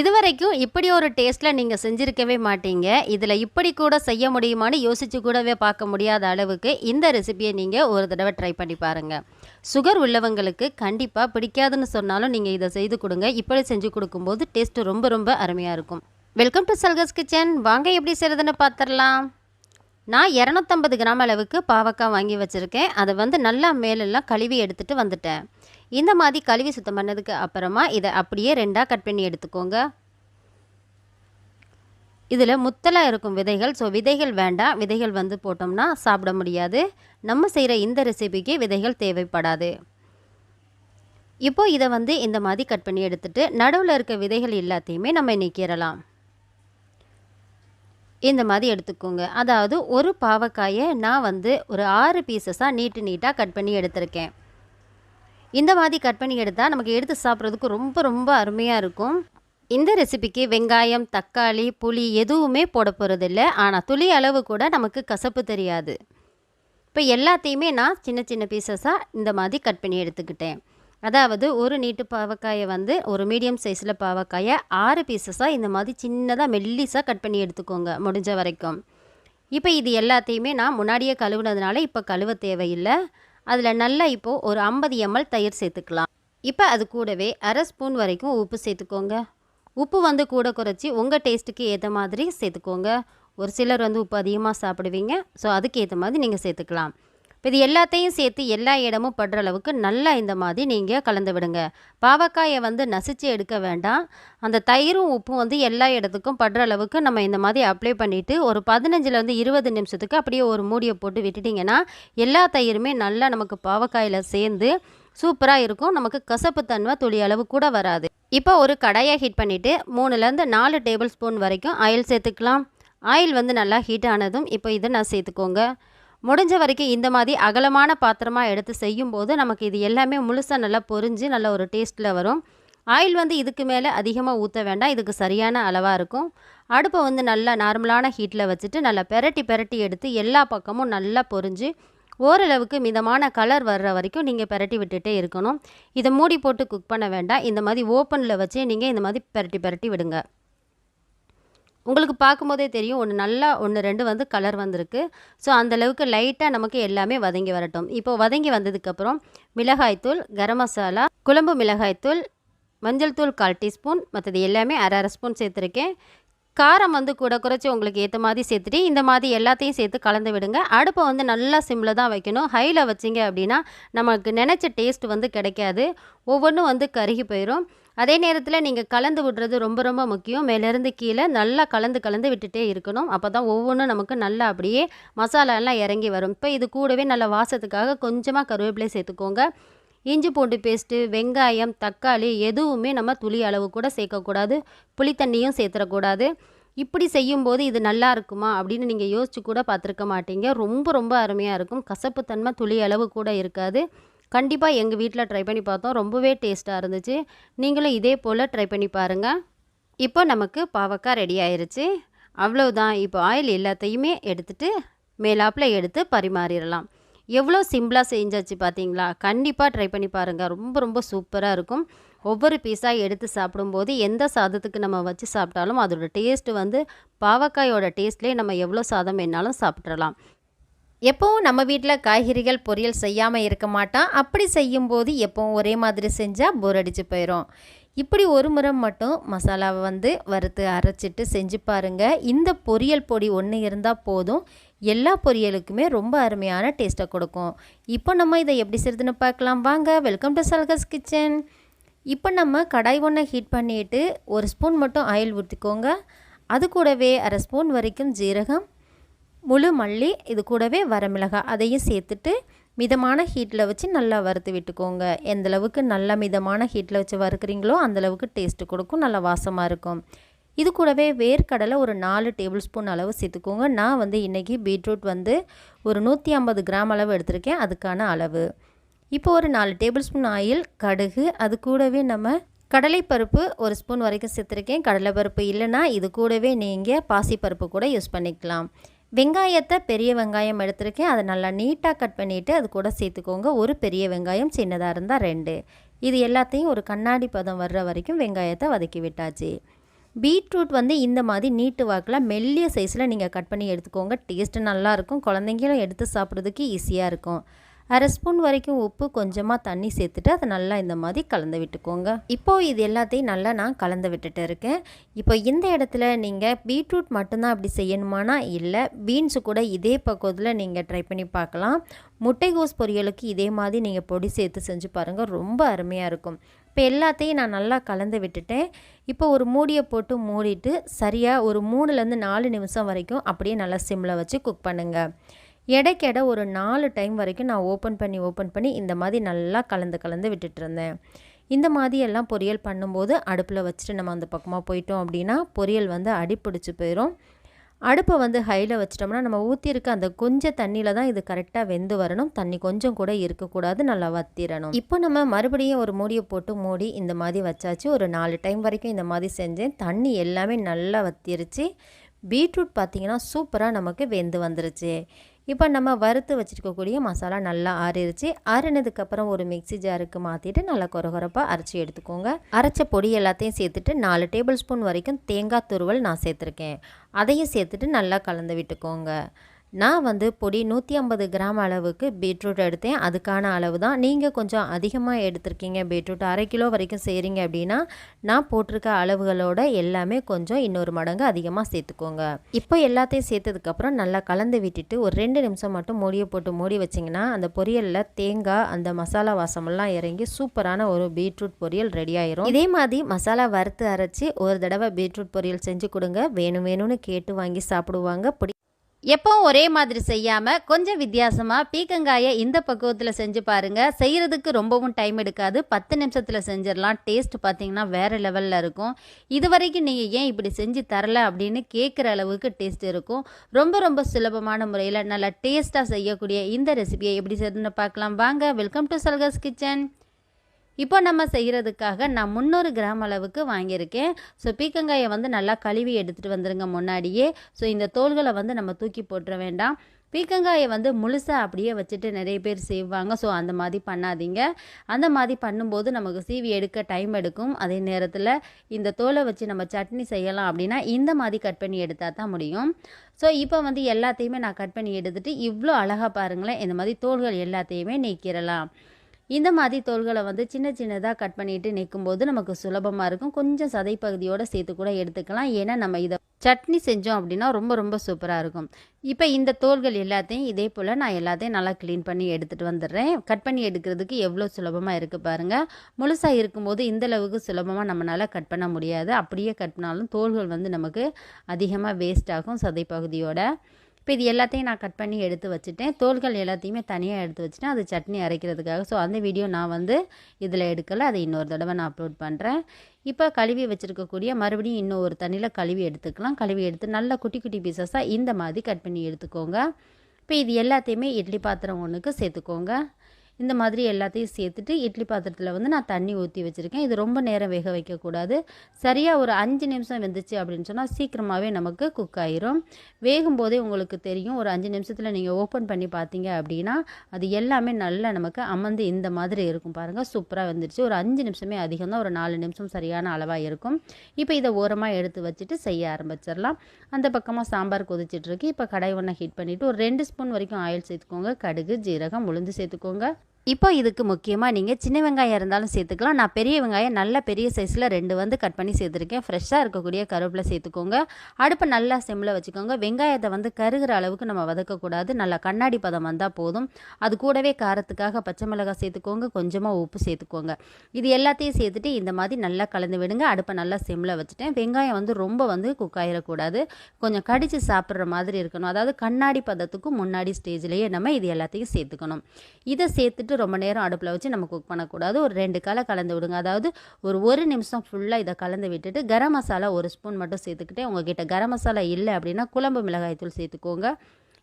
இதுவரைக்கும் இப்படி ஒரு டேஸ்ட்டில் நீங்கள் செஞ்சுருக்கவே மாட்டீங்க. இதில் இப்படி கூட செய்ய முடியுமான்னு யோசித்து கூடவே பார்க்க முடியாத அளவுக்கு இந்த ரெசிபியை நீங்கள் ஒரு தடவை ட்ரை பண்ணி பாருங்கள் சுகர் உள்ளவங்களுக்கு கண்டிப்பாக பிடிக்காதுன்னு சொன்னாலும் நீங்கள் இதை செய்து கொடுங்க. இப்படி செஞ்சு கொடுக்கும்போது டேஸ்ட்டு ரொம்ப ரொம்ப அருமையாக இருக்கும். வெல்கம் டு சல்கஸ் கிச்சன் வாங்க எப்படி செய்கிறதுன்னு பார்த்துடலாம் நான் இரநூத்தம்பது கிராம் அளவுக்கு பாவக்காய் வாங்கி வச்சுருக்கேன். அதை வந்து நல்லா மேலெல்லாம் கழுவி எடுத்துகிட்டு வந்துட்டேன். இந்த மாதிரி கழுவி சுத்தம் பண்ணதுக்கு அப்புறமா இதை அப்படியே ரெண்டாக கட் பண்ணி எடுத்துக்கோங்க. இதில் முத்தலாக இருக்கும் விதைகள் ஸோ விதைகள் வேண்டாம். விதைகள் வந்து போட்டோம்னா சாப்பிட முடியாது. நம்ம செய்கிற இந்த ரெசிபிக்கு விதைகள் தேவைப்படாது. இப்போ இதை வந்து இந்த மாதிரி கட் பண்ணி எடுத்துட்டு நடுவில் இருக்க விதைகள் எல்லாத்தையுமே நம்ம நீக்கிறலாம் இந்த மாதிரி எடுத்துக்கோங்க. அதாவது ஒரு பாவக்காயை நான் வந்து ஒரு ஆறு பீசஸாக நீட்டு நீட்டாக கட் பண்ணி எடுத்திருக்கேன். இந்த மாதிரி கட் பண்ணி எடுத்தால் நமக்கு எடுத்து சாப்பிட்றதுக்கு ரொம்ப ரொம்ப அருமையாக இருக்கும். இந்த ரெசிபிக்கு வெங்காயம் தக்காளி புளி எதுவுமே போட போகிறதில்ல ஆனால் துளி அளவு கூட நமக்கு கசப்பு தெரியாது. இப்போ எல்லாத்தையுமே நான் சின்ன சின்ன பீசஸாக இந்த மாதிரி கட் பண்ணி எடுத்துக்கிட்டேன். அதாவது ஒரு நீட்டு பாவக்காயை வந்து ஒரு மீடியம் சைஸில் பாவக்காயை ஆறு பீசஸாக இந்த மாதிரி சின்னதாக மெல்லிஸாக கட் பண்ணி எடுத்துக்கோங்க முடிஞ்ச வரைக்கும். இப்போ இது எல்லாத்தையுமே நான் முன்னாடியே கழுவுனதுனால இப்போ கழுவ தேவையில்லை. அதில் நல்லா இப்போது ஒரு ஐம்பது எம்எல் தயிர் சேர்த்துக்கலாம். இப்போ அது கூடவே அரை ஸ்பூன் வரைக்கும் உப்பு சேர்த்துக்கோங்க. உப்பு வந்து கூட குறைச்சி உங்கள் டேஸ்ட்டுக்கு ஏற்ற மாதிரி சேர்த்துக்கோங்க. ஒரு சிலர் வந்து உப்பு அதிகமாக சாப்பிடுவீங்க. ஸோ அதுக்கேற்ற மாதிரி நீங்கள் சேர்த்துக்கலாம். இப்போ இது எல்லாத்தையும் சேர்த்து எல்லா இடமும் படுற அளவுக்கு நல்லா இந்த மாதிரி நீங்கள் கலந்து விடுங்க. பாவக்காயை வந்து நசிச்சு எடுக்க வேண்டாம். அந்த தயிரும் உப்பும் வந்து எல்லா இடத்துக்கும் படுற அளவுக்கு நம்ம இந்த மாதிரி அப்ளை பண்ணிவிட்டு ஒரு பதினஞ்சுலேருந்து இருபது நிமிஷத்துக்கு அப்படியே ஒரு மூடியை போட்டு விட்டுட்டிங்கன்னா எல்லா தயிருமே நல்லா நமக்கு பாவக்காயில் சேர்ந்து சூப்பராக இருக்கும். நமக்கு கசப்பு தன்மை துளி அளவு கூட வராது. இப்போ ஒரு கடாயை ஹீட் பண்ணிவிட்டு மூணுலேருந்து நாலு டேபிள் ஸ்பூன் வரைக்கும் ஆயில் சேர்த்துக்கலாம். ஆயில் வந்து நல்லா ஹீட் ஆனதும் இப்போ இதை நான் சேர்த்துக்கோங்க. முடிஞ்ச வரைக்கும் இந்த மாதிரி அகலமான பாத்திரமாக எடுத்து செய்யும்போது நமக்கு இது எல்லாமே முழுசாக நல்லா பொரிஞ்சு நல்ல ஒரு டேஸ்ட்டில் வரும். ஆயில் வந்து இதுக்கு மேலே அதிகமாக ஊற்ற வேண்டாம். இதுக்கு சரியான அளவாக இருக்கும். அடுப்பை வந்து நல்லா நார்மலான ஹீட்டில் வச்சுட்டு நல்லா பெரட்டி பெரட்டி எடுத்து எல்லா பக்கமும் நல்லா பொரிஞ்சு ஓரளவுக்கு மிதமான கலர் வர்ற வரைக்கும் நீங்கள் பெரட்டி விட்டுட்டே இருக்கணும். இதை மூடி போட்டு குக் பண்ண வேண்டாம். இந்த மாதிரி ஓப்பனில் வச்சே நீங்கள் இந்த மாதிரி பெரட்டி பெரட்டி விடுங்க. உங்களுக்கு பார்க்கும்போதே தெரியும் ஒன்று நல்லா ஒன்று ரெண்டு வந்து கலர் வந்திருக்கு. ஸோ அந்தளவுக்கு லைட்டாக நமக்கு எல்லாமே வதங்கி வரட்டும். இப்போ வதங்கி வந்ததுக்கப்புறம் மிளகாய்த்தூள் கரம் மசாலா குழம்பு மிளகாய்த்தூள் மஞ்சள் தூள் கால் டீஸ்பூன் மற்றது எல்லாமே அரை அரை ஸ்பூன் சேர்த்துருக்கேன். காரம் வந்து கூட குறைச்சி உங்களுக்கு ஏற்ற மாதிரி சேர்த்துட்டு இந்த மாதிரி எல்லாத்தையும் சேர்த்து கலந்து விடுங்க. அடுப்பை வந்து நல்லா சிம்மில் தான் வைக்கணும். ஹையில் வச்சிங்க அப்படின்னா நமக்கு நினச்ச டேஸ்ட் வந்து கிடைக்காது. ஒவ்வொன்றும் வந்து கருகி போயிடும் அதே நேரத்தில் நீங்கள் கலந்து விடுறது ரொம்ப ரொம்ப முக்கியம். மேலேருந்து கீழே நல்லா கலந்து கலந்து விட்டுட்டே இருக்கணும். அப்போ தான் ஒவ்வொன்றும் நமக்கு நல்லா அப்படியே மசாலாலாம் இறங்கி வரும். இப்போ இது கூடவே நல்ல வாசத்துக்காக கொஞ்சமாக கருவேப்பிலை சேர்த்துக்கோங்க. இஞ்சி பூண்டு பேஸ்ட்டு வெங்காயம் தக்காளி எதுவுமே நம்ம துளி அளவு கூட சேர்க்கக்கூடாது. புளித்தண்ணியும் சேர்த்துடக்கூடாது இப்படி செய்யும்போது இது நல்லா இருக்குமா அப்படின்னு நீங்கள் யோசிச்சு கூட பார்த்துருக்க மாட்டீங்க. ரொம்ப ரொம்ப அருமையாக இருக்கும். கசப்புத்தன்மை துளி அளவு கூட இருக்காது. கண்டிப்பாக எங்கள் வீட்டில் ட்ரை பண்ணி பார்த்தோம். ரொம்பவே டேஸ்ட்டாக இருந்துச்சு. நீங்களும் இதே போல் ட்ரை பண்ணி பாருங்கள் இப்போ நமக்கு பாவக்காய் ரெடி ஆயிருச்சு. அவ்வளவுதான். இப்போ ஆயில் எல்லாத்தையுமே எடுத்துகிட்டு மேலாப்பில் எடுத்து பரிமாறிடலாம். எவ்வளோ சிம்பிளாக செஞ்சாச்சு பார்த்தீங்களா கண்டிப்பாக ட்ரை பண்ணி பாருங்கள் ரொம்ப ரொம்ப சூப்பராக இருக்கும். ஒவ்வொரு பீஸாக எடுத்து சாப்பிடும்போது எந்த சாதத்துக்கு நம்ம வச்சு சாப்பிட்டாலும் அதோட டேஸ்ட்டு வந்து பாவக்காயோட டேஸ்ட்லேயே நம்ம எவ்வளோ சாதம் வேணாலும் சாப்பிட்றலாம் எப்போவும் நம்ம வீட்டில் காய்கறிகள் பொரியல் செய்யாமல் இருக்க மாட்டோம் அப்படி செய்யும்போது எப்போவும் ஒரே மாதிரி செஞ்சால் போர் அடிச்சு போயிடும் இப்படி ஒரு முறை மட்டும் மசாலாவை வந்து வறுத்து அரைச்சிட்டு செஞ்சு பாருங்கள் இந்த பொரியல் பொடி ஒன்று இருந்தால் போதும். எல்லா பொரியலுக்குமே ரொம்ப அருமையான டேஸ்ட்டை கொடுக்கும். இப்போ நம்ம இதை எப்படி செய்யுதுன்னு பார்க்கலாம். வாங்க வெல்கம் டு சல்கஸ் கிச்சன் இப்போ நம்ம கடாய் ஒன்றை ஹீட் பண்ணிவிட்டு ஒரு ஸ்பூன் மட்டும் ஆயில் ஊற்றிக்கோங்க அது கூடவே அரை ஸ்பூன் வரைக்கும் ஜீரகம் முழு மல்லி இது கூடவே வரமிளகாய் அதையும் சேர்த்துட்டு மிதமான ஹீட்டில் வச்சு நல்லா வறுத்து விட்டுக்கோங்க. எந்தளவுக்கு நல்லா நல்ல மிதமான ஹீட்டில் வச்சு வறுக்கிறீங்களோ அந்தளவுக்கு டேஸ்ட்டு கொடுக்கும். நல்லா வாசமாக இருக்கும். இது கூடவே வேர்க்கடலை ஒரு நாலு டேபிள் ஸ்பூன் அளவு சேர்த்துக்கோங்க. நான் வந்து இன்றைக்கி பீட்ரூட் வந்து ஒரு நூற்றி ஐம்பது கிராம் அளவு எடுத்திருக்கேன். அதுக்கான அளவு. இப்போ ஒரு நாலு டேபிள் ஸ்பூன் ஆயில் கடுகு அது கூடவே நம்ம கடலைப்பருப்பு ஒரு ஸ்பூன் வரைக்கும் சேர்த்துருக்கேன். கடலைப்பருப்பு இல்லைன்னா இது கூடவே நீங்கள் பாசிப்பருப்பு கூட யூஸ் பண்ணிக்கலாம். வெங்காயத்தை பெரிய வெங்காயம் எடுத்திருக்கேன். அதை நல்லா நீட்டாக கட் பண்ணிவிட்டு அது கூட சேர்த்துக்கோங்க. ஒரு பெரிய வெங்காயம் சின்னதாக இருந்தால் ரெண்டு. இது எல்லாத்தையும் ஒரு கண்ணாடி பதம் வர்ற வரைக்கும் வெங்காயத்தை வதக்கி விட்டாச்சு. பீட்ரூட் வந்து இந்த மாதிரி நீட்டு வாக்கில் மெல்லிய சைஸில் நீங்கள் கட் பண்ணி எடுத்துக்கோங்க. டேஸ்ட்டு நல்லாயிருக்கும். குழந்தைங்களும் எடுத்து சாப்பிட்றதுக்கு ஈஸியாக இருக்கும். அரை ஸ்பூன் வரைக்கும் உப்பு கொஞ்சமாக தண்ணி சேர்த்துட்டு அதை நல்லா இந்த மாதிரி கலந்து விட்டுக்கோங்க. இப்போது இது எல்லாத்தையும் நல்லா நான் கலந்து விட்டுட்டு இருக்கேன். இப்போ இந்த இடத்துல நீங்கள் பீட்ரூட் மட்டும்தான் அப்படி செய்யணுமானா இல்லை பீன்ஸு கூட இதே பக்குவத்தில் நீங்கள் ட்ரை பண்ணி பார்க்கலாம். முட்டைகோஸ் பொரியலுக்கு இதே மாதிரி நீங்கள் பொடி சேர்த்து செஞ்சு பாருங்கள் ரொம்ப அருமையாக இருக்கும். இப்போ எல்லாத்தையும் நான் நல்லா கலந்து விட்டுட்டேன். இப்போ ஒரு மூடியை போட்டு மூடிட்டு சரியாக ஒரு மூணுலேருந்து நாலு நிமிஷம் வரைக்கும் அப்படியே நல்லா சிம்மில் வச்சு குக் பண்ணுங்கள் எடைக்கெடை ஒரு நாலு டைம் வரைக்கும் நான் ஓப்பன் பண்ணி ஓப்பன் பண்ணி இந்த மாதிரி நல்லா கலந்து கலந்து விட்டுட்டு இருந்தேன் இந்த மாதிரி எல்லாம் பொரியல் பண்ணும்போது அடுப்பில் வச்சுட்டு நம்ம அந்த பக்கமாக போயிட்டோம் அப்படின்னா பொரியல் வந்து அடிப்பிடிச்சு போயிடும் அடுப்பை வந்து ஹையில் வச்சிட்டோம்னா நம்ம ஊற்றிருக்க அந்த கொஞ்சம் தண்ணியில் தான் இது கரெக்டாக வெந்து வரணும். தண்ணி கொஞ்சம் கூட இருக்கக்கூடாது. நல்லா வத்திரணும். இப்போ நம்ம மறுபடியும் ஒரு மூடியை போட்டு மூடி இந்த மாதிரி வச்சாச்சு. ஒரு நாலு டைம் வரைக்கும் இந்த மாதிரி செஞ்சேன். தண்ணி எல்லாமே நல்லா வத்திருச்சு. பீட்ரூட் பார்த்திங்கன்னா சூப்பராக நமக்கு வெந்து வந்துருச்சு. இப்போ நம்ம வறுத்து வச்சுருக்கக்கூடிய மசாலா நல்லா ஆறிடுச்சு ஆறினதுக்கப்புறம் ஒரு மிக்சி ஜாருக்கு மாற்றிட்டு நல்லா குறகுறப்பாக அரைச்சி எடுத்துக்கோங்க. அரைச்ச பொடி எல்லாத்தையும் சேர்த்துட்டு நாலு டேபிள் ஸ்பூன் வரைக்கும் தேங்காய் துருவல் நான் சேர்த்துருக்கேன். அதையும் சேர்த்துட்டு நல்லா கலந்து விட்டுக்கோங்க. நான் வந்து பொடி நூற்றி ஐம்பது கிராம் அளவுக்கு பீட்ரூட் எடுத்தேன். அதுக்கான அளவு தான். நீங்கள் கொஞ்சம் அதிகமாக எடுத்திருக்கீங்க பீட்ரூட். அரை கிலோ வரைக்கும் செய்கிறீங்க அப்படின்னா நான் போட்டிருக்க அளவுகளோட எல்லாமே கொஞ்சம் இன்னொரு மடங்கு அதிகமாக சேர்த்துக்கோங்க. இப்போ எல்லாத்தையும் சேர்த்ததுக்கப்புறம் நல்லா கலந்து விட்டுட்டு ஒரு ரெண்டு நிமிஷம் மட்டும் மூடியை போட்டு மூடி வச்சிங்கன்னா அந்த பொரியலில் தேங்காய் அந்த மசாலா வாசமெல்லாம் இறங்கி சூப்பரான ஒரு பீட்ரூட் பொரியல் ரெடி ஆயிரும். இதே மாதிரி மசாலா வறுத்து அரைச்சி ஒரு தடவை பீட்ரூட் பொரியல் செஞ்சு கொடுங்க. வேணும் வேணும்னு கேட்டு வாங்கி சாப்பிடுவாங்க. பிடி எப்பவும் ஒரே மாதிரி செய்யாமல் கொஞ்சம் வித்தியாசமாக பீக்கங்காயை இந்த பக்குவத்தில் செஞ்சு பாருங்கள் செய்கிறதுக்கு ரொம்பவும் டைம் எடுக்காது. பத்து நிமிஷத்தில் செஞ்சிடலாம். டேஸ்ட் பார்த்தீங்கன்னா வேறு லெவலில் இருக்கும். இது வரைக்கும் நீங்கள் ஏன் இப்படி செஞ்சு தரல அப்படின்னு கேட்குற அளவுக்கு டேஸ்ட் இருக்கும். ரொம்ப ரொம்ப சுலபமான முறையில் நல்லா டேஸ்ட்டாக செய்யக்கூடிய இந்த ரெசிபியை எப்படி செய்யணும்னு பார்க்கலாம். வாங்க வெல்கம் டு சல்கஸ் கிச்சன் இப்போ நம்ம செய்கிறதுக்காக நான் முந்நூறு கிராம் அளவுக்கு வாங்கியிருக்கேன். ஸோ பீக்கங்காயை வந்து நல்லா கழுவி எடுத்துகிட்டு வந்துருங்க முன்னாடியே. ஸோ இந்த தோள்களை வந்து நம்ம தூக்கி போட்டுற வேண்டாம். பீக்கங்காயை வந்து முழுசாக அப்படியே வச்சுட்டு நிறைய பேர் செய்வாங்க. ஸோ அந்த மாதிரி பண்ணாதீங்க. அந்த மாதிரி பண்ணும்போது நமக்கு சீவி எடுக்க டைம் எடுக்கும். அதே நேரத்தில் இந்த தோலை வச்சு நம்ம சட்னி செய்யலாம் அப்படின்னா இந்த மாதிரி கட் பண்ணி எடுத்தால் தான் முடியும். ஸோ இப்போ வந்து எல்லாத்தையுமே நான் கட் பண்ணி எடுத்துகிட்டு இவ்வளோ அழகாக பாருங்களேன். இந்த மாதிரி தோள்கள் எல்லாத்தையுமே நீக்கிடலாம் இந்த மாதிரி தோள்களை வந்து சின்ன சின்னதாக கட் பண்ணிட்டு நிற்கும்போது நமக்கு சுலபமாக இருக்கும். கொஞ்சம் சதை பகுதியோடு சேர்த்து கூட எடுத்துக்கலாம். ஏன்னா நம்ம இதை சட்னி செஞ்சோம் அப்படின்னா ரொம்ப ரொம்ப சூப்பராக இருக்கும். இப்போ இந்த தோள்கள் எல்லாத்தையும் இதே போல் நான் எல்லாத்தையும் நல்லா க்ளீன் பண்ணி எடுத்துகிட்டு வந்துடுறேன். கட் பண்ணி எடுக்கிறதுக்கு எவ்வளோ சுலபமாக இருக்குது பாருங்கள் முழுசாக இருக்கும்போது இந்த அளவுக்கு சுலபமாக நம்மளால் கட் பண்ண முடியாது. அப்படியே கட் பண்ணாலும் தோள்கள் வந்து நமக்கு அதிகமாக வேஸ்ட் ஆகும் சதை பகுதியோட இப்போ இது எல்லாத்தையும் நான் கட் பண்ணி எடுத்து வச்சுட்டேன். தோல்கள் எல்லாத்தையுமே தனியாக எடுத்து வச்சுட்டேன். அது சட்னி அரைக்கிறதுக்காக. ஸோ அந்த வீடியோ நான் வந்து இதில் எடுக்கலை. அதை இன்னொரு தடவை நான் அப்லோட் பண்ணுறேன் இப்போ கழுவி வச்சுருக்கக்கூடிய மறுபடியும் இன்னும் ஒரு தண்ணியில் கழுவி எடுத்துக்கலாம். கழுவி எடுத்து நல்லா குட்டி குட்டி பீசஸாக இந்த மாதிரி கட் பண்ணி எடுத்துக்கோங்க. இப்போ இது எல்லாத்தையுமே இட்லி பாத்திரம் ஒன்றுக்கு சேர்த்துக்கோங்க. இந்த மாதிரி எல்லாத்தையும் சேர்த்துட்டு இட்லி பாத்திரத்தில் வந்து நான் தண்ணி ஊற்றி வச்சுருக்கேன். இது ரொம்ப நேரம் வேக வைக்கக்கூடாது. சரியாக ஒரு அஞ்சு நிமிஷம் வெந்துச்சு அப்படின்னு சொன்னால் சீக்கிரமாகவே நமக்கு குக் ஆயிரும். வேகும் போதே உங்களுக்கு தெரியும். ஒரு அஞ்சு நிமிஷத்தில் நீங்கள் ஓப்பன் பண்ணி பார்த்தீங்க அப்படின்னா அது எல்லாமே நல்லா நமக்கு அமர்ந்து இந்த மாதிரி இருக்கும். பாருங்கள் சூப்பராக வந்துருச்சு. ஒரு அஞ்சு நிமிஷமே அதிகம் தான் ஒரு நாலு நிமிஷம் சரியான அளவாக இருக்கும். இப்போ இதை ஓரமாக எடுத்து வச்சுட்டு செய்ய ஆரம்பிச்சிடலாம். அந்த பக்கமாக சாம்பார் கொதிச்சிட்ருக்கு இப்போ கடை ஒன்றை ஹீட் பண்ணிவிட்டு ஒரு ரெண்டு ஸ்பூன் வரைக்கும் ஆயில் சேர்த்துக்கோங்க. கடுகு ஜீரகம் உளுந்து சேர்த்துக்கோங்க. இப்போ இதுக்கு முக்கியமாக நீங்கள் சின்ன வெங்காயம் இருந்தாலும் சேர்த்துக்கலாம். நான் பெரிய வெங்காயம் நல்ல பெரிய சைஸில் ரெண்டு வந்து கட் பண்ணி சேர்த்துருக்கேன். ஃப்ரெஷ்ஷாக இருக்கக்கூடிய கருவேப்பிலை சேர்த்துக்கோங்க. அடுப்பை நல்லா செம்மில் வச்சுக்கோங்க. வெங்காயத்தை வந்து கருகிற அளவுக்கு நம்ம வதக்கக்கூடாது. நல்லா கண்ணாடி பதம் வந்தால் போதும். அது கூடவே காரத்துக்காக பச்சை மிளகாய் சேர்த்துக்கோங்க. கொஞ்சமாக உப்பு சேர்த்துக்கோங்க. இது எல்லாத்தையும் சேர்த்துட்டு இந்த மாதிரி நல்லா கலந்து விடுங்க. அடுப்பை நல்லா செம்மில் வச்சுட்டேன். வெங்காயம் வந்து ரொம்ப வந்து குக் ஆகிடக்கூடாது கொஞ்சம் கடித்து சாப்பிட்ற மாதிரி இருக்கணும். அதாவது கண்ணாடி பதத்துக்கு முன்னாடி ஸ்டேஜ்லேயே நம்ம இது எல்லாத்தையும் சேர்த்துக்கணும். இதை சேர்த்துட்டு வச்சுட்டு ரொம்ப நேரம் அடுப்பில் வச்சு நம்ம குக் பண்ணக்கூடாது. ஒரு ரெண்டு கலை கலந்து விடுங்க. அதாவது ஒரு ஒரு நிமிஷம் ஃபுல்லாக இதை கலந்து விட்டுட்டு கரம் மசாலா ஒரு ஸ்பூன் மட்டும் சேர்த்துக்கிட்டே உங்ககிட்ட கரம் மசாலா இல்லை அப்படின்னா குழம்பு மிளகாய்த்தூள் சேர்த்துக்கோங்க.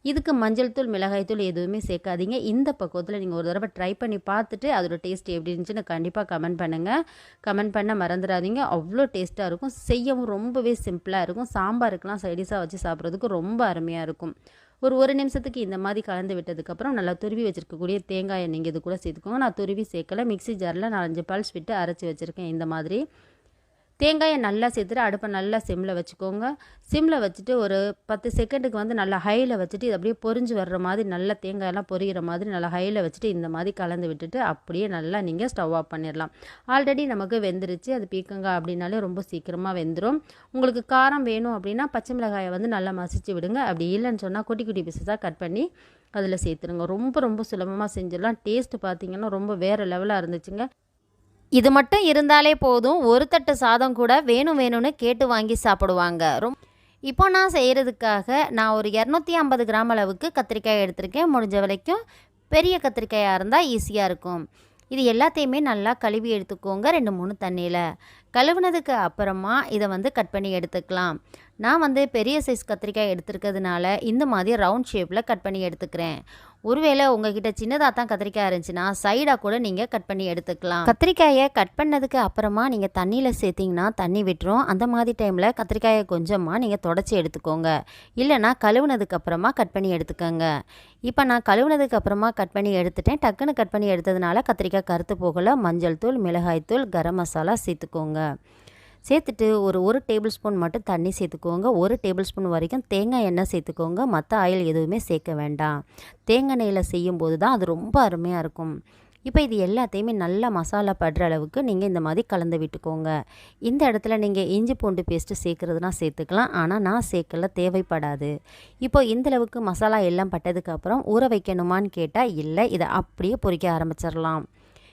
இதுக்கு மஞ்சள் தூள் மிளகாய்த்தூள் எதுவுமே சேர்க்காதீங்க. இந்த பக்குவத்தில் நீங்கள் ஒரு தடவை ட்ரை பண்ணி பார்த்துட்டு அதோட டேஸ்ட் எப்படி இருந்துச்சுன்னு கண்டிப்பாக கமெண்ட் பண்ணுங்கள் கமெண்ட் பண்ண மறந்துடாதீங்க. அவ்வளோ டேஸ்ட்டாக இருக்கும். செய்யவும் ரொம்பவே சிம்பிளாக இருக்கும். சாம்பாருக்கெலாம் சைடிஷாக வச்சு சாப்பிட்றதுக்கு ரொம்ப அருமையாக இருக்கும். ஒரு ஒரு நிமிஷத்துக்கு இந்த மாதிரி கலந்து விட்டதுக்கப்புறம் நல்லா துருவி வச்சுருக்கக்கூடிய தேங்காயை நீங்கள் இது கூட சேர்த்துக்கோங்க. நான் துருவி சேர்க்கல. மிக்சி ஜாரில் நாலஞ்சு பல்ஸ் விட்டு அரைச்சி வச்சுருக்கேன். இந்த மாதிரி தேங்காயை நல்லா சேர்த்துட்டு அடுப்பை நல்லா சிம்மில் வச்சுக்கோங்க. சிம்மில் வச்சுட்டு ஒரு பத்து செகண்டுக்கு வந்து நல்லா ஹையில் வச்சுட்டு இது அப்படியே பொரிஞ்சு வர்ற மாதிரி நல்லா தேங்காயெல்லாம் பொரியிற மாதிரி நல்லா ஹையில் வச்சுட்டு இந்த மாதிரி கலந்து விட்டுட்டு அப்படியே நல்லா நீங்கள் ஸ்டவ் ஆஃப் பண்ணிடலாம் ஆல்ரெடி நமக்கு வெந்துருச்சு. அது பீக்கங்காய் அப்படின்னாலே ரொம்ப சீக்கிரமாக வெந்துடும் உங்களுக்கு காரம் வேணும் அப்படின்னா பச்சை மிளகாயை வந்து நல்லா மசிச்சு விடுங்க. அப்படி இல்லைன்னு சொன்னால் குட்டி குட்டி பீசஸாக கட் பண்ணி அதில் சேர்த்துருங்க. ரொம்ப ரொம்ப சுலபமாக செஞ்சிடலாம் டேஸ்ட்டு பார்த்தீங்கன்னா ரொம்ப வேறு லெவலாக இருந்துச்சுங்க. இது மட்டும் இருந்தாலே போதும். ஒரு தட்டு சாதம் கூட வேணும் வேணும்னு கேட்டு வாங்கி சாப்பிடுவாங்க. ரொம் இப்போ நான் செய்கிறதுக்காக நான் ஒரு இரநூத்தி ஐம்பது கிராம் அளவுக்கு கத்திரிக்காய் எடுத்திருக்கேன். முடிஞ்ச வரைக்கும் பெரிய கத்திரிக்காயாக இருந்தால் ஈஸியாக இருக்கும். இது எல்லாத்தையுமே நல்லா கழுவி எடுத்துக்கோங்க ரெண்டு மூணு தண்ணியில். கழுவுனதுக்கு அப்புறமா இதை வந்து கட் பண்ணி எடுத்துக்கலாம். நான் வந்து பெரிய சைஸ் கத்திரிக்காய் எடுத்துருக்கிறதுனால இந்த மாதிரி ரவுண்ட் ஷேப்பில் கட் பண்ணி எடுத்துக்கிறேன். ஒருவேளை உங்ககிட்ட சின்னதாக தான் கத்திரிக்காய் இருந்துச்சுன்னா சைடாக கூட நீங்கள் கட் பண்ணி எடுத்துக்கலாம். கத்திரிக்காயை கட் பண்ணதுக்கு அப்புறமா நீங்கள் தண்ணியில் சேர்த்திங்கன்னா தண்ணி விட்டுரும். அந்த மாதிரி டைமில் கத்திரிக்காயை கொஞ்சமாக நீங்கள் தொடச்சி எடுத்துக்கோங்க. இல்லைனா கழுவுனதுக்கு அப்புறமா கட் பண்ணி எடுத்துக்கோங்க. இப்போ நான் கழுவுனதுக்கு அப்புறமா கட் பண்ணி எடுத்துட்டேன். டக்குன்னு கட் பண்ணி எடுத்ததுனால கத்திரிக்காய் கருத்து போகல. மஞ்சள் தூள் மிளகாய் தூள் கரம் மசாலா சேர்த்துக்கோங்க. சேர்த்துட்டு ஒரு ஒரு டேபிள் ஸ்பூன் மட்டும் தண்ணி சேர்த்துக்கோங்க. ஒரு டேபிள் ஸ்பூன் வரைக்கும் தேங்காய் எண்ணெய் சேர்த்துக்கோங்க. மற்ற ஆயில் எதுவுமே சேர்க்க வேண்டாம். தேங்காய் எண்ணெயில் செய்யும்போது தான் அது ரொம்ப அருமையாக இருக்கும். இப்போ இது எல்லாத்தையுமே நல்லா மசாலா படுற அளவுக்கு நீங்கள் இந்த மாதிரி கலந்து விட்டுக்கோங்க. இந்த இடத்துல நீங்கள் இஞ்சி பூண்டு பேஸ்ட்டு சேர்க்குறதுனா சேர்த்துக்கலாம். ஆனால் நான் சேர்க்கல. தேவைப்படாது. இப்போ இந்தளவுக்கு மசாலா எல்லாம் பட்டதுக்கப்புறம் ஊற வைக்கணுமான்னு கேட்டால் இல்லை. இதை அப்படியே பொரிக்க ஆரம்பிச்சிடலாம்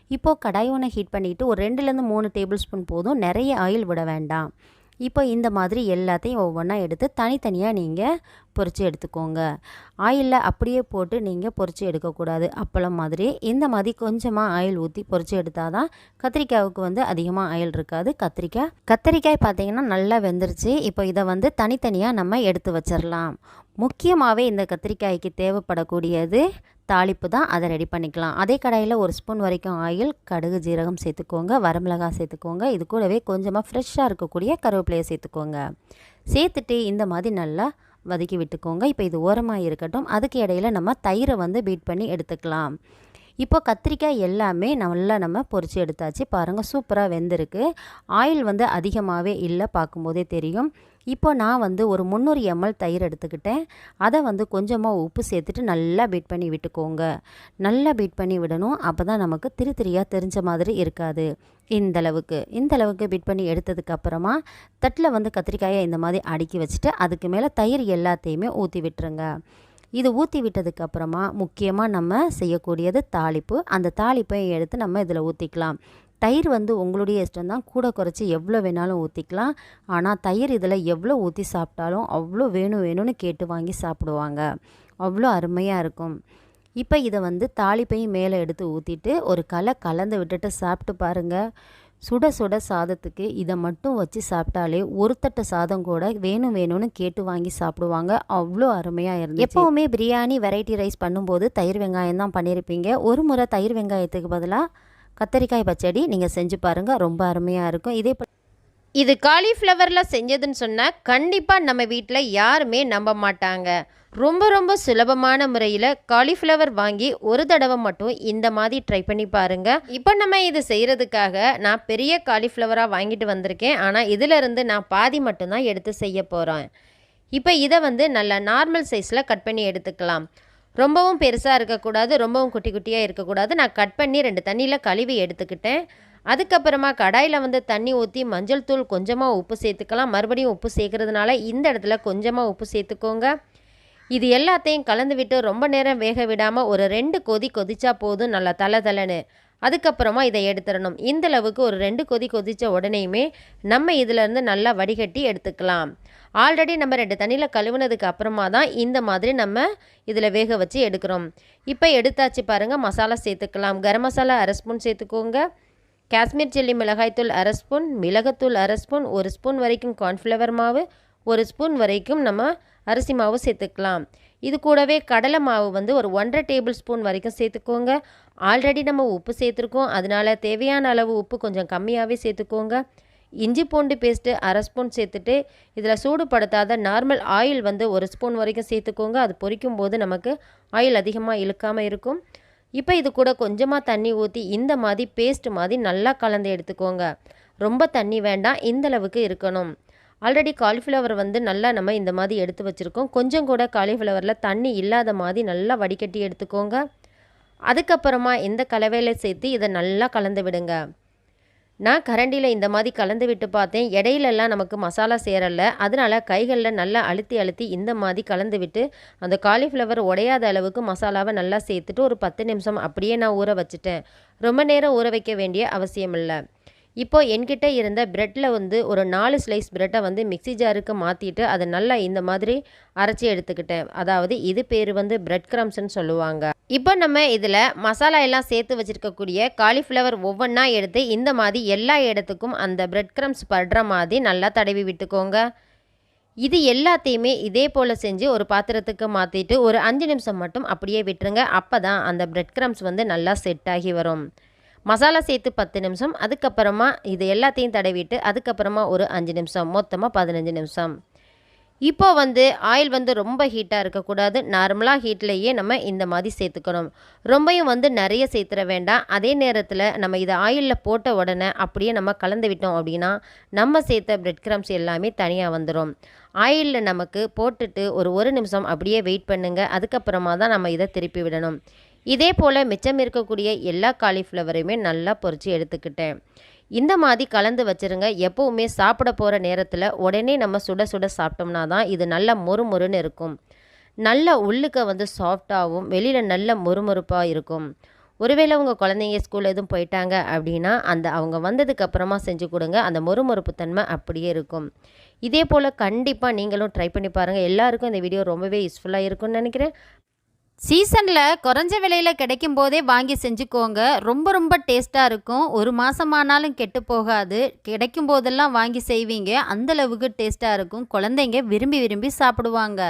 இப்போது கடாய் ஒன்று ஹீட் பண்ணிவிட்டு ஒரு ரெண்டுலேருந்து மூணு டேபிள் ஸ்பூன் போதும் நிறைய ஆயில் விட வேண்டாம். இப்போ இந்த மாதிரி எல்லாத்தையும் ஒவ்வொன்றா எடுத்து தனித்தனியாக நீங்கள் பொரித்து எடுத்துக்கோங்க. ஆயிலில் அப்படியே போட்டு நீங்கள் பொரித்து எடுக்கக்கூடாது. அப்பளம் மாதிரி இந்த மாதிரி கொஞ்சமாக ஆயில் ஊற்றி பொரித்து எடுத்தால் தான் கத்திரிக்காய்க்கு வந்து அதிகமாக ஆயில் இருக்காது. கத்திரிக்காய் கத்திரிக்காய் பார்த்தீங்கன்னா நல்லா வெந்துருச்சு. இப்போ இதை வந்து தனித்தனியாக நம்ம எடுத்து வச்சிடலாம் முக்கியமாகவே இந்த கத்திரிக்காய்க்கு தேவைப்படக்கூடியது தாளிப்பு தான். அதை ரெடி பண்ணிக்கலாம். அதே கடாயில் ஒரு ஸ்பூன் வரைக்கும் ஆயில் கடுகு ஜீரகம் சேர்த்துக்கோங்க. வரமிளகாய் சேர்த்துக்கோங்க. இது கூடவே கொஞ்சமாக ஃப்ரெஷ்ஷாக இருக்கக்கூடிய கருவேப்பிலையை சேர்த்துக்கோங்க. சேர்த்துட்டு இந்த மாதிரி நல்லா வதக்கி விட்டுக்கோங்க. இப்போ இது ஓரமாக இருக்கட்டும். அதுக்கு இடையில நம்ம தயிரை வந்து பீட் பண்ணி எடுத்துக்கலாம். இப்போ கத்திரிக்காய் எல்லாமே நல்லா நம்ம பொரித்து எடுத்தாச்சு. பாருங்கள் சூப்பராக வெந்திருக்கு. ஆயில் வந்து அதிகமாகவே இல்லை பார்க்கும்போதே தெரியும். இப்போ நான் வந்து ஒரு முந்நூறு எம்எல் தயிர் எடுத்துக்கிட்டேன். அதை வந்து கொஞ்சமாக உப்பு சேர்த்துட்டு நல்லா பீட் பண்ணி விட்டுக்கோங்க. நல்லா பீட் பண்ணி விடணும். அப்போ தான் நமக்கு திரு திரியாக தெரிஞ்ச மாதிரி இருக்காது. இந்த அளவுக்கு இந்த அளவுக்கு பண்ணி எடுத்ததுக்கப்புறமா தட்டில் வந்து கத்திரிக்காயை இந்த மாதிரி அடுக்கி வச்சுட்டு அதுக்கு மேலே தயிர் எல்லாத்தையுமே ஊற்றி விட்டுருங்க. இது ஊற்றி விட்டதுக்கப்புறமா முக்கியமாக நம்ம செய்யக்கூடியது தாளிப்பு. அந்த தாளிப்பை எடுத்து நம்ம இதில் ஊற்றிக்கலாம் தயிர் வந்து உங்களுடைய இஷ்டம் தான். கூட குறைச்சி எவ்வளோ வேணாலும் ஊற்றிக்கலாம் ஆனால் தயிர் இதில் எவ்வளோ ஊற்றி சாப்பிட்டாலும் அவ்வளோ வேணும் வேணும்னு கேட்டு வாங்கி சாப்பிடுவாங்க. அவ்வளோ அருமையாக இருக்கும். இப்போ இதை வந்து தாளிப்பையும் மேலே எடுத்து ஊற்றிட்டு ஒரு களை கலந்து விட்டுட்டு சாப்பிட்டு பாருங்கள் சுட சுட சாதத்துக்கு இதை மட்டும் வச்சு சாப்பிட்டாலே ஒரு தட்டு சாதம் கூட வேணும் வேணும்னு கேட்டு வாங்கி சாப்பிடுவாங்க. அவ்வளோ அருமையாக இருந்துச்சு. எப்போவுமே பிரியாணி வெரைட்டி ரைஸ் பண்ணும்போது தயிர் வெங்காயம் தான் பண்ணியிருப்பீங்க ஒரு முறை தயிர் வெங்காயத்துக்கு பதிலாக கத்தரிக்காய் பச்சடி நீங்கள் செஞ்சு பாருங்கள் ரொம்ப அருமையாக இருக்கும். இதே இது காலிஃப்ளவரில் செஞ்சதுன்னு சொன்னால் கண்டிப்பாக நம்ம வீட்டில் யாருமே நம்ப மாட்டாங்க. ரொம்ப ரொம்ப சுலபமான முறையில் காலிஃப்ளவர் வாங்கி ஒரு தடவை மட்டும் இந்த மாதிரி ட்ரை பண்ணி பாருங்கள் இப்போ நம்ம இது செய்கிறதுக்காக நான் பெரிய காலிஃப்ளவராக வாங்கிட்டு வந்திருக்கேன். ஆனால் இதிலிருந்து நான் பாதி மட்டும்தான் எடுத்து செய்ய போகிறேன் இப்போ இதை வந்து நல்லா நார்மல் சைஸில் கட் பண்ணி எடுத்துக்கலாம். ரொம்பவும் பெருசாக இருக்கக்கூடாது ரொம்பவும் குட்டி குட்டியாக இருக்கக்கூடாது. நான் கட் பண்ணி ரெண்டு தண்ணியில் கழுவி எடுத்துக்கிட்டேன். அதுக்கப்புறமா கடாயில் வந்து தண்ணி ஊற்றி மஞ்சள் தூள் கொஞ்சமாக உப்பு சேர்த்துக்கலாம். மறுபடியும் உப்பு சேர்க்கறதுனால இந்த இடத்துல கொஞ்சமாக உப்பு சேர்த்துக்கோங்க. இது எல்லாத்தையும் கலந்துவிட்டு ரொம்ப நேரம் வேக விடாமல் ஒரு ரெண்டு கொதி கொதிச்சா போதும் நல்லா தலை தலைன்னு. அதுக்கப்புறமா இதை எடுத்துடணும். இந்த அளவுக்கு ஒரு ரெண்டு கொதி கொதித்த உடனேயுமே நம்ம இதிலேருந்து நல்லா வடிகட்டி எடுத்துக்கலாம். ஆல்ரெடி நம்ம ரெண்டு தண்ணியில் கழுவுனதுக்கு அப்புறமா தான் இந்த மாதிரி நம்ம இதில் வேக வச்சு எடுக்கிறோம். இப்போ எடுத்தாச்சு பாருங்கள் மசாலா சேர்த்துக்கலாம். கரம் மசாலா அரை ஸ்பூன் சேர்த்துக்கோங்க. காஷ்மீர் சில்லி மிளகாய்த்தூள் அரை ஸ்பூன் மிளகுத்தூள் அரை ஸ்பூன் ஒரு ஸ்பூன் வரைக்கும் கார்ன்ஃப்ளவர் மாவு ஒரு ஸ்பூன் வரைக்கும் நம்ம அரிசி மாவு சேர்த்துக்கலாம். இது கூடவே கடலை மாவு வந்து ஒரு ஒன்றரை டேபிள் ஸ்பூன் வரைக்கும் சேர்த்துக்கோங்க. ஆல்ரெடி நம்ம உப்பு சேர்த்துருக்கோம். அதனால தேவையான அளவு உப்பு கொஞ்சம் கம்மியாகவே சேர்த்துக்கோங்க. இஞ்சி பூண்டு பேஸ்ட்டு அரை ஸ்பூன் சேர்த்துட்டு இதில் சூடுபடுத்தாத நார்மல் ஆயில் வந்து ஒரு ஸ்பூன் வரைக்கும் சேர்த்துக்கோங்க. அது பொரிக்கும் போது நமக்கு ஆயில் அதிகமாக இழுக்காமல் இருக்கும். இப்போ இது கூட கொஞ்சமாக தண்ணி ஊற்றி இந்த மாதிரி பேஸ்ட் மாதிரி நல்லா கலந்து எடுத்துக்கோங்க. ரொம்ப தண்ணி வேண்டாம். இந்தளவுக்கு இருக்கணும். ஆல்ரெடி காலிஃப்ளவர் வந்து நல்லா நம்ம இந்த மாதிரி எடுத்து வச்சுருக்கோம். கொஞ்சம் கூட காலிஃப்ளவரில் தண்ணி இல்லாத மாதிரி நல்லா வடிகட்டி எடுத்துக்கோங்க. அதுக்கப்புறமா இந்த கலவையில் சேர்த்து இதை நல்லா கலந்து விடுங்க. நான் கரண்டியில் இந்த மாதிரி கலந்து விட்டு பார்த்தேன். இடையிலெல்லாம் நமக்கு மசாலா சேரலை. அதனால் கைகளில் நல்லா அழுத்தி அழுத்தி இந்த மாதிரி கலந்து விட்டு அந்த காலிஃப்ளவர் உடையாத அளவுக்கு மசாலாவை நல்லா சேர்த்துட்டு ஒரு பத்து நிமிஷம் அப்படியே நான் ஊற வச்சுட்டேன். ரொம்ப நேரம் ஊற வைக்க வேண்டிய அவசியம் இல்லை. இப்போ என்கிட்ட இருந்த ப்ரெட்டில் வந்து ஒரு நாலு ஸ்லைஸ் ப்ரெட்டை வந்து மிக்ஸி ஜாருக்கு மாற்றிட்டு அதை நல்லா இந்த மாதிரி அரைச்சி எடுத்துக்கிட்டேன். அதாவது இது பேர் வந்து பிரெட் கிரம்ஸ்னு சொல்லுவாங்க. இப்போ நம்ம இதில் மசாலா எல்லாம் சேர்த்து வச்சுருக்கக்கூடிய காலிஃப்ளவர் ஒவ்வொன்றா எடுத்து இந்த மாதிரி எல்லா இடத்துக்கும் அந்த பிரெட் கிரம்ஸ் படுற மாதிரி நல்லா தடவி விட்டுக்கோங்க. இது எல்லாத்தையுமே இதே போல் செஞ்சு ஒரு பாத்திரத்துக்கு மாற்றிட்டு ஒரு அஞ்சு நிமிஷம் மட்டும் அப்படியே விட்டுருங்க. அப்போ தான் அந்த பிரெட் கிரம்ஸ் வந்து நல்லா செட் ஆகி வரும். மசாலா சேர்த்து பத்து நிமிஷம் அதுக்கப்புறமா இது எல்லாத்தையும் தடவிட்டு அதுக்கப்புறமா ஒரு அஞ்சு நிமிஷம் மொத்தமாக பதினஞ்சு நிமிஷம். இப்போ வந்து ஆயில் வந்து ரொம்ப ஹீட்டாக இருக்கக்கூடாது. நார்மலாக ஹீட்லேயே நம்ம இந்த மாதிரி சேர்த்துக்கணும். ரொம்பையும் வந்து நிறைய சேர்த்துற வேண்டாம். அதே நேரத்தில் நம்ம இதை ஆயிலில் போட்ட உடனே அப்படியே நம்ம கலந்து விட்டோம் அப்படின்னா நம்ம சேர்த்த பிரெட் கிரம்ஸ் எல்லாமே தனியாக வந்துடும் ஆயிலில் நமக்கு போட்டுட்டு ஒரு ஒரு நிமிஷம் அப்படியே வெயிட் பண்ணுங்கள் அதுக்கப்புறமா தான் நம்ம இதை திருப்பி விடணும். இதே போல் மிச்சம் இருக்கக்கூடிய எல்லா காலிஃப்ளவரையுமே நல்லா பொறிச்சு எடுத்துக்கிட்டேன். இந்த மாதிரி கலந்து வச்சுருங்க. எப்போவுமே சாப்பிட போகிற நேரத்தில் உடனே நம்ம சுட சுட சாப்பிட்டோம்னா தான் இது நல்லா மொறுமொறுன்னு இருக்கும். நல்ல உள்ளுக்க வந்து சாஃப்டாகவும் வெளியில் நல்ல மொறுமொறுப்பாக இருக்கும். ஒருவேளை உங்கள் குழந்தைங்க ஸ்கூல் எதுவும் போயிட்டாங்க அப்படின்னா அந்த அவங்க வந்ததுக்கு அப்புறமா செஞ்சு கொடுங்க. அந்த மொறுமொறுப்பு தன்மை அப்படியே இருக்கும். இதே போல் கண்டிப்பாக நீங்களும் ட்ரை பண்ணி பாருங்கள் எல்லாருக்கும் இந்த வீடியோ ரொம்பவே யூஸ்ஃபுல்லாக இருக்கும்னு நினைக்கிறேன். சீசனில் குறைஞ்ச விலையில் கிடைக்கும் போதே வாங்கி செஞ்சுக்கோங்க. ரொம்ப ரொம்ப டேஸ்ட்டாக இருக்கும். ஒரு மாதமானாலும் கெட்டு போகாது. கிடைக்கும் போதெல்லாம் வாங்கி செய்வீங்க. அந்தளவுக்கு டேஸ்ட்டாக இருக்கும். குழந்தைங்க விரும்பி விரும்பி சாப்பிடுவாங்க.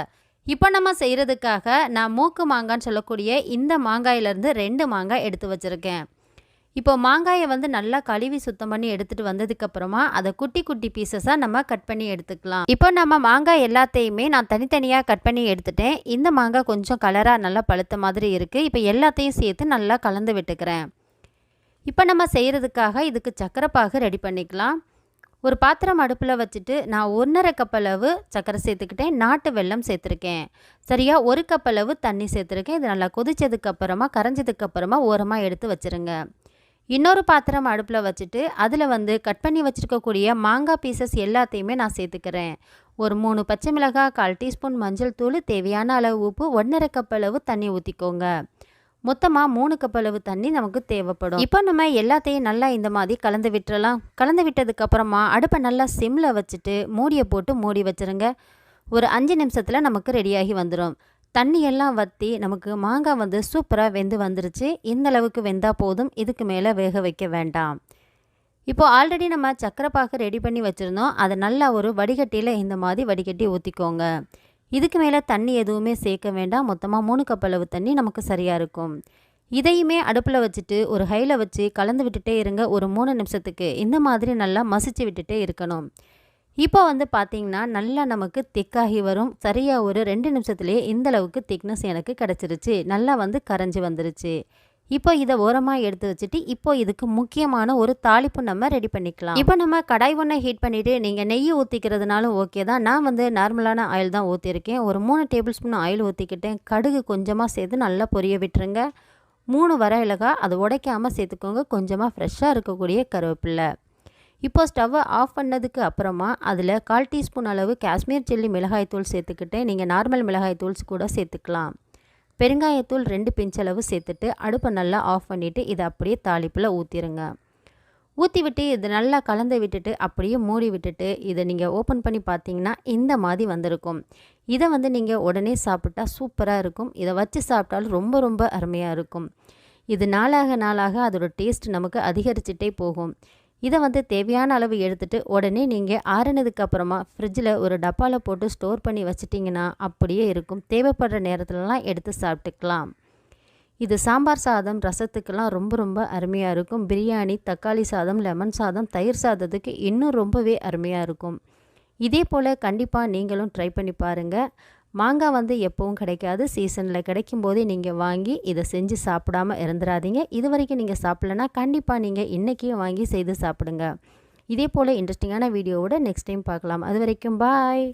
இப்போ நம்ம செய்கிறதுக்காக நான் மூக்கு மாங்கான்னு சொல்லக்கூடிய இந்த மாங்காயிலேருந்து ரெண்டு மாங்காய் எடுத்து வச்சுருக்கேன். இப்போ மாங்காயை வந்து நல்லா கழுவி சுத்தம் பண்ணி எடுத்துட்டு வந்ததுக்கு அப்புறமா அதை குட்டி குட்டி பீசஸாக நம்ம கட் பண்ணி எடுத்துக்கலாம். இப்போ நம்ம மாங்காய் எல்லாத்தையுமே நான் தனித்தனியாக கட் பண்ணி எடுத்துட்டேன். இந்த மாங்காய் கொஞ்சம் கலராக நல்லா பழுத்த மாதிரி இருக்குது இப்போ எல்லாத்தையும் சேர்த்து நல்லா கலந்து விட்டுக்கிறேன். இப்போ நம்ம செய்கிறதுக்காக இதுக்கு சக்கரப்பாகு ரெடி பண்ணிக்கலாம். ஒரு பாத்திரம் அடுப்பில் வச்சுட்டு நான் ஒன்றரை கப் அளவு சர்க்கரை சேர்த்துக்கிட்டேன். நாட்டு வெல்லம் சேர்த்துருக்கேன். சரியா ஒரு கப் அளவு தண்ணி சேர்த்துருக்கேன். இது நல்லா கொதித்ததுக்கப்புறமா கரைஞ்சதுக்கப்புறமா ஓரமாக எடுத்து வச்சுருங்க. இன்னொரு பாத்திரம் அடுப்பில் வச்சுட்டு அதில் வந்து கட் பண்ணி வச்சுருக்கக்கூடிய மாங்காய் பீசஸ் எல்லாத்தையுமே நான் சேர்த்துக்கிறேன். ஒரு மூணு பச்சை மிளகாய் கால் டீஸ்பூன் மஞ்சள் தூள் தேவையான அளவு உப்பு ஒன்றரை கப் அளவு தண்ணி ஊற்றிக்கோங்க மொத்தமாக மூணு கப் அளவு தண்ணி நமக்கு தேவைப்படும். இப்போ நம்ம எல்லாத்தையும் நல்லா இந்த மாதிரி கலந்து விட்டுறலாம். கலந்து விட்டதுக்கப்புறமா அடுப்பை நல்லா சிம்மில் வச்சுட்டு மூடியை போட்டு மூடி வச்சுருங்க. ஒரு அஞ்சு நிமிஷத்தில் நமக்கு ரெடியாகி வந்துடும் தண்ணியெல்லாம் வற்றி நமக்கு மாங்காய் வந்து சூப்பராக வெந்து வந்துருச்சு. இந்த அளவுக்கு வெந்தால் போதும். இதுக்கு மேலே வேக வைக்க வேண்டாம். இப்போது ஆல்ரெடி நம்ம சக்கரை பாகு ரெடி பண்ணி வச்சுருந்தோம். அதை நல்லா ஒரு வடிகட்டியில் இந்த மாதிரி வடிகட்டி ஊற்றிக்கோங்க இதுக்கு மேலே தண்ணி எதுவுமே சேர்க்க வேண்டாம். மொத்தமாக மூணு கப் அளவு தண்ணி நமக்கு சரியாக இருக்கும். இதையுமே அடுப்பில் வச்சுட்டு ஒரு ஹையில் வச்சு கலந்து விட்டுட்டே இருங்க. ஒரு மூணு நிமிஷத்துக்கு. இந்த மாதிரி நல்லா மசிச்சு விட்டுட்டே இருக்கணும். இப்போ வந்து பார்த்திங்கன்னா நல்லா நமக்கு திக்காகி வரும். சரியாக ஒரு ரெண்டு நிமிஷத்துலேயே இந்தளவுக்கு திக்னஸ் எனக்கு கிடச்சிருச்சு. நல்லா வந்து கரைஞ்சி வந்துருச்சு. இப்போ இதை ஓரமாக எடுத்து வச்சுட்டு இப்போ இதுக்கு முக்கியமான ஒரு தாளிப்பு நம்ம ரெடி பண்ணிக்கலாம். இப்போ நம்ம கடாய் ஒன்றை ஹீட் பண்ணிவிட்டு நீங்கள் நெய் ஊற்றிக்கிறதுனாலும் ஓகே தான். நான் வந்து நார்மலான ஆயில் தான் ஊற்றிருக்கேன் ஒரு மூணு டேபிள் ஸ்பூன் ஆயில் ஊற்றிக்கிட்டேன் கடுகு கொஞ்சமாக சேர்த்து நல்லா பொரிய விட்டுருங்க. மூணு வர இலகா அதை உடைக்காமல் சேர்த்துக்கோங்க. கொஞ்சமாக ஃப்ரெஷ்ஷாக இருக்கக்கூடிய கருவேப்பில்லை. இப்போ ஸ்டவ்வை ஆஃப் பண்ணதுக்கு அப்புறமா அதில் கால் டீஸ்பூன் அளவு காஷ்மீர் சில்லி மிளகாய்த்தூள் சேர்த்துக்கிட்டேன் நீங்கள் நார்மல் மிளகாய்த்தூள்ஸ் கூட சேர்த்துக்கலாம். பெருங்காயத்தூள் ரெண்டு பிஞ்சளவு சேர்த்துட்டு அடுப்பை நல்லா ஆஃப் பண்ணிவிட்டு இதை அப்படியே தாளிப்பில் ஊற்றிடுங்க ஊற்றி விட்டு இது நல்லா கலந்து விட்டுட்டு அப்படியே மூடி விட்டுட்டு இதை நீங்கள் ஓப்பன் பண்ணி பார்த்தீங்கன்னா இந்த மாதிரி வந்திருக்கும். இதை வந்து நீங்கள் உடனே சாப்பிட்டா சூப்பராக இருக்கும். இதை வச்சு சாப்பிட்டாலும் ரொம்ப ரொம்ப அருமையாக இருக்கும். இது நாளாக நாளாக அதோட டேஸ்ட் நமக்கு அதிகரிச்சுட்டே போகும். இதை வந்து தேவையான அளவு எடுத்துகிட்டு உடனே நீங்கள் ஆறுனதுக்கு அப்புறமா ஃப்ரிட்ஜில் ஒரு டப்பாவில் போட்டு ஸ்டோர் பண்ணி வச்சிட்டிங்கன்னா அப்படியே இருக்கும். தேவைப்படுற நேரத்துலலாம் எடுத்து சாப்பிட்டுக்கலாம். இது சாம்பார் சாதம் ரசத்துக்கெல்லாம் ரொம்ப ரொம்ப அருமையாக இருக்கும். பிரியாணி தக்காளி சாதம் லெமன் சாதம் தயிர் சாதத்துக்கு இன்னும் ரொம்பவே அருமையாக இருக்கும். இதே போல் கண்டிப்பாக நீங்களும் ட்ரை பண்ணி பாருங்கள் மாங்காய் வந்து எப்பவும் கிடைக்காது. சீசனில் கிடைக்கும் போதே நீங்கள் வாங்கி இதை செஞ்சு சாப்பிடாம இருந்துடாதீங்க இது வரைக்கும் நீங்கள் சாப்பிட்லன்னா கண்டிப்பாக நீங்கள் இன்றைக்கே வாங்கி செய்து சாப்பிடுங்க. இதே போல் இன்ட்ரெஸ்டிங்கான வீடியோவோட நெக்ஸ்ட் டைம் பார்க்கலாம். அது வரைக்கும் பாய்